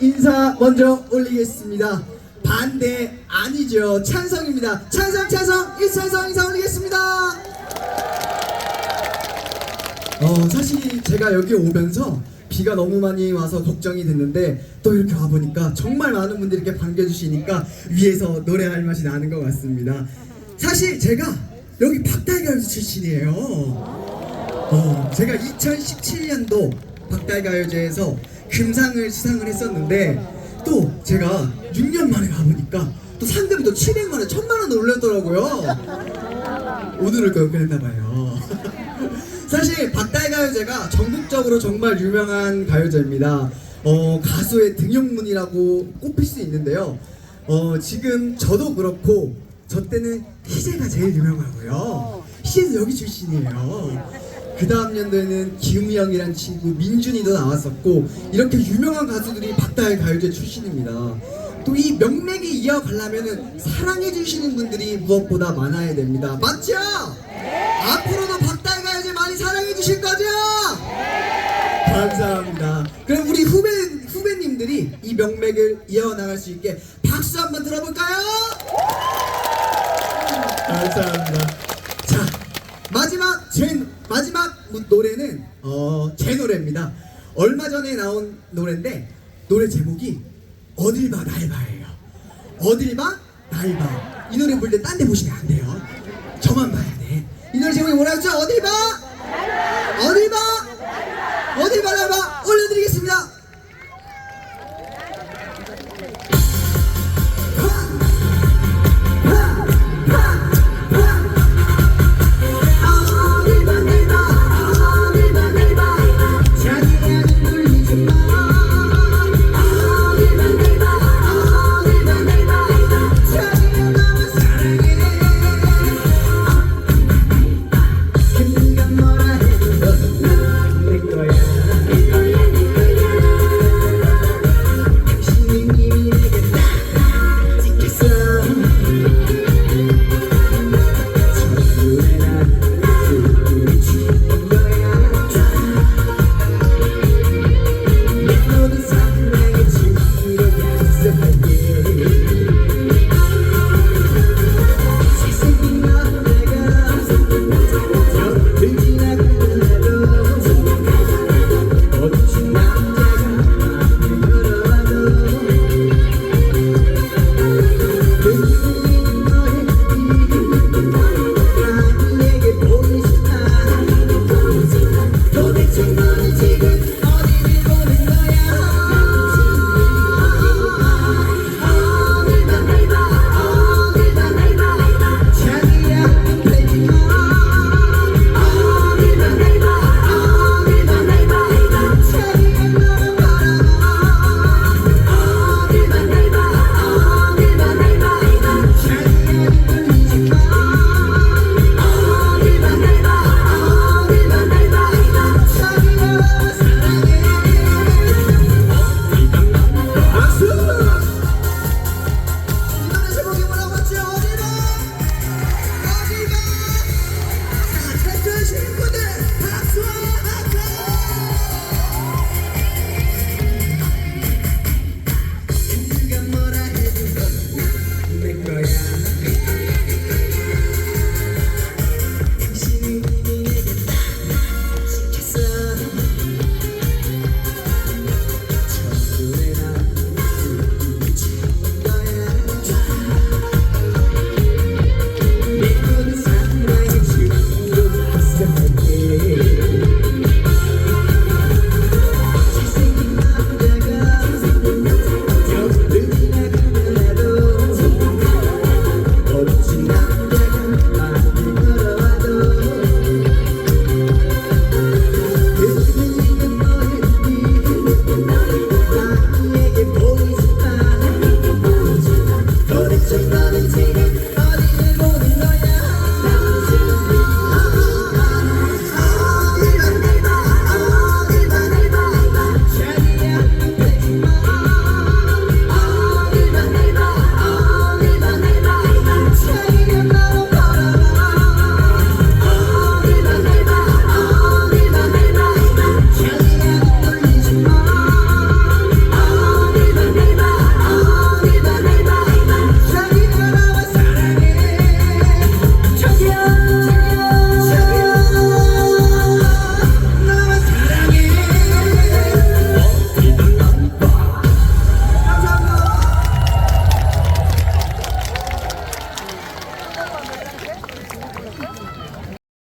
인사 먼저 올리겠습니다. 반대 아니죠. 찬성입니다. 찬성 찬성 일찬성 인사 올리겠습니다. 어 사실 제가 여기 오면서 비가 너무 많이 와서 걱정이 됐는데 또 이렇게 와 보니까 정말 많은 분들이 이렇게 반겨주시니까 위에서 노래할 맛이 나는 것 같습니다. 사실 제가 여기 박달가요제 출신이에요. 어, 제가 2017년도 박달가요제에서 금상을 수상을 했었는데 또 제가 6년 만에 가보니까 또 상금이 또 700만 원, 1000만 원을 올렸더라고요. 오늘을 또 그랬나봐요. 사실 박달 가요제가 전국적으로 정말 유명한 가요제입니다. 어, 가수의 등용문이라고 꼽힐 수 있는데요. 어, 지금 저도 그렇고 저 때는 희재가 제일 유명하고요. 희재도 여기 출신이에요. 그 다음 연도에는 기웅이 형이란 친구 민준이도 나왔었고 이렇게 유명한 가수들이 박달 가요제 출신입니다. 또 이 명맥이 이어가려면은 사랑해 주시는 분들이 무엇보다 많아야 됩니다. 맞죠? 앞으로도 박달 가요제 많이 사랑해 주실 거죠? 감사합니다. 그럼 우리 후배 후배님들이 이 명맥을 이어나갈 수 있게 박수 한번 들어볼까요? 감사합니다. 자 마지막 제 마지막 노래는 어, 제 노래입니다. 얼마 전에 나온 노래인데 노래 제목이 어딜 봐 날봐예요. 어딜 봐 날봐. 이 노래 볼 때 딴 데 보시면 안 돼요. 저만 봐야 돼. 이 노래 제목이 뭐라고 했죠? 어딜 봐? 어딜 봐? 어딜 봐 날봐? 올려드리겠습니다.